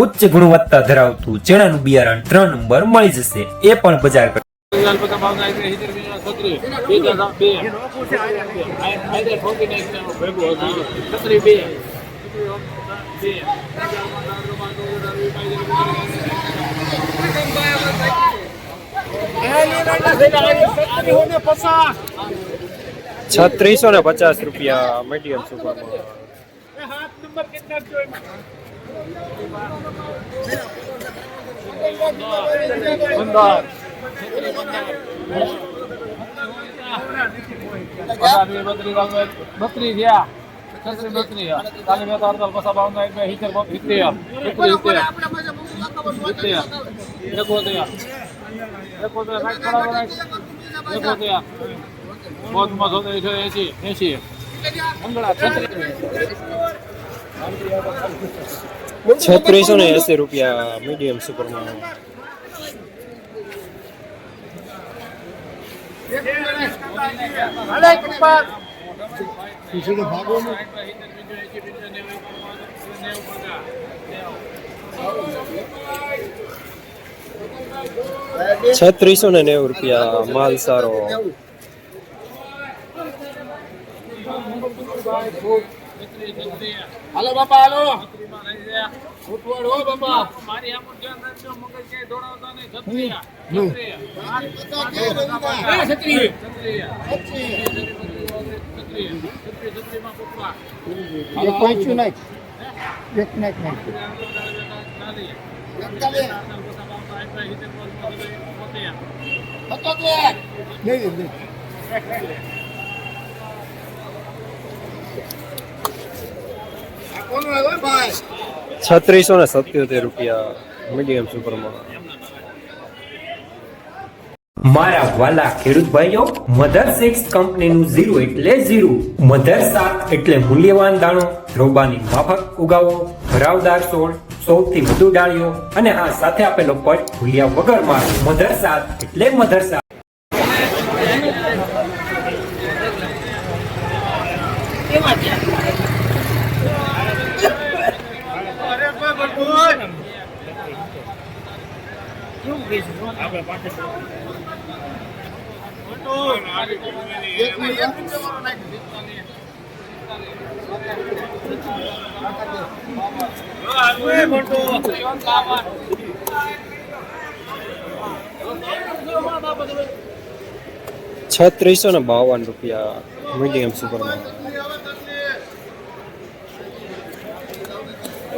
ઉચ્ચ ગુણવત્તા ધરાવતું ચણાનું બિયારણ ત્રણ નંબર મળી જશે. એ પણ બજાર છત્રીસો ને પચાસ રૂપિયા મીડિયમ સુપરમાં પંદર ગયા થયા છત્રી બત્રી કાલે બે તાર પસા ભાવના એક બે એસી મંગળા છત્રીસો ને એસી રૂપિયા મીડિયમ સુપરમાં છત્રીસો ને નેવું રૂપિયા માલ સારો. હાલો બાપા હાલો. એક નાખ નાખ નાખ નહીં નહીં કોનું આવ્યો ભાઈ છત્રીસો ને સત્યોતેર રૂપિયા મીડિયમ સુપરમાં. મારા વાલા ખેડૂત ભાઈઓ, મધર સિક્સ કંપનીનું ઝીરો એટલે ઝીરો. મધર સાત એટલે મૂલ્યવાન દાણો, રોબાની માફક ઉગાવો, ભરાવદાર સોળ, સૌથી વધુ ડાળીઓ, અને હા સાથે આપેલો પટ ભૂલ્યા વગર મારો. મધર સાત એટલે મધર સાત. છત્રીસો ને બાવન રૂપિયા મીડિયમ સુપરમાં પાકા પાંત્રીસમાં પાંત્રીસ બે હજાર પાંત્રીસ મળે પિસ્તાલીસ પિસ્તાલીસ પાંત્રીસ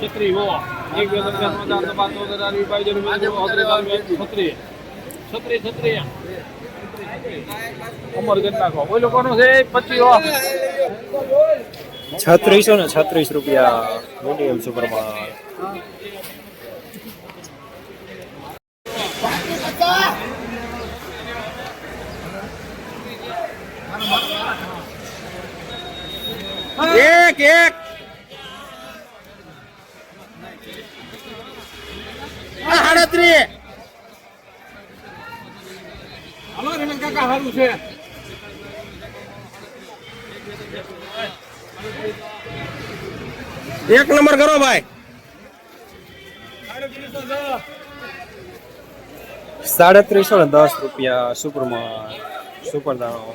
છત્રી હો એક બે ત્રણ ચાર પાંચ પાંચ છ હજાર વીસ બાવીસ હજાર છત્રી. છત્રી છત્રી અમર કરી નાખો કોઈ લોકોનું છે? પચીસ હો છત્રીસો ને છત્રીસ રૂપિયા મીડિયમ સુપરમાં એક એક. હાલો કાકા છે. એક નંબર કરો ભાઈ. સાડત્રીસો ને દસ રૂપિયા સુપરમાં સુપર દાણો.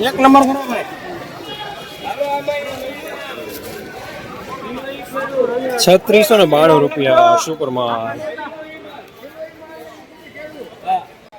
એક નંબર ભાઈ. છત્રીસો ને બાણું રૂપિયા સુપરમાં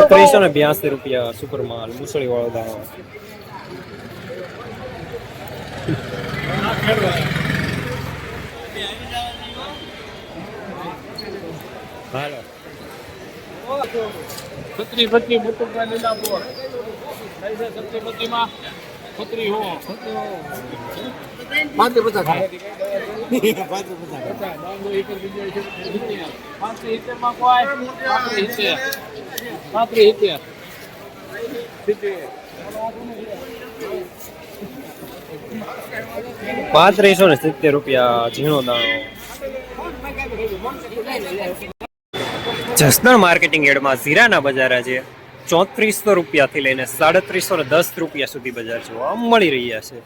છત્રીસો ને બ્યાસી રૂપિયા સુપરમાં મુસળી વાળો દાણો હાલો. છત્રી બત્રી બટુકા લીલા બોર કઈ છત્રી હો. પચાસ. પાંત્રીસ સિત્તેર. પાંત્રીસો ને સિત્તેર રૂપિયા ઝીણો દાણો. જસદણ માર્કેટિંગ એડમાં ઝીરાના બજાર છે ચોત્રીસો રૂપિયાથી લઈને સાડત્રીસો દસ રૂપિયા સુધી બજાર જોવા મળી રહ્યા છે.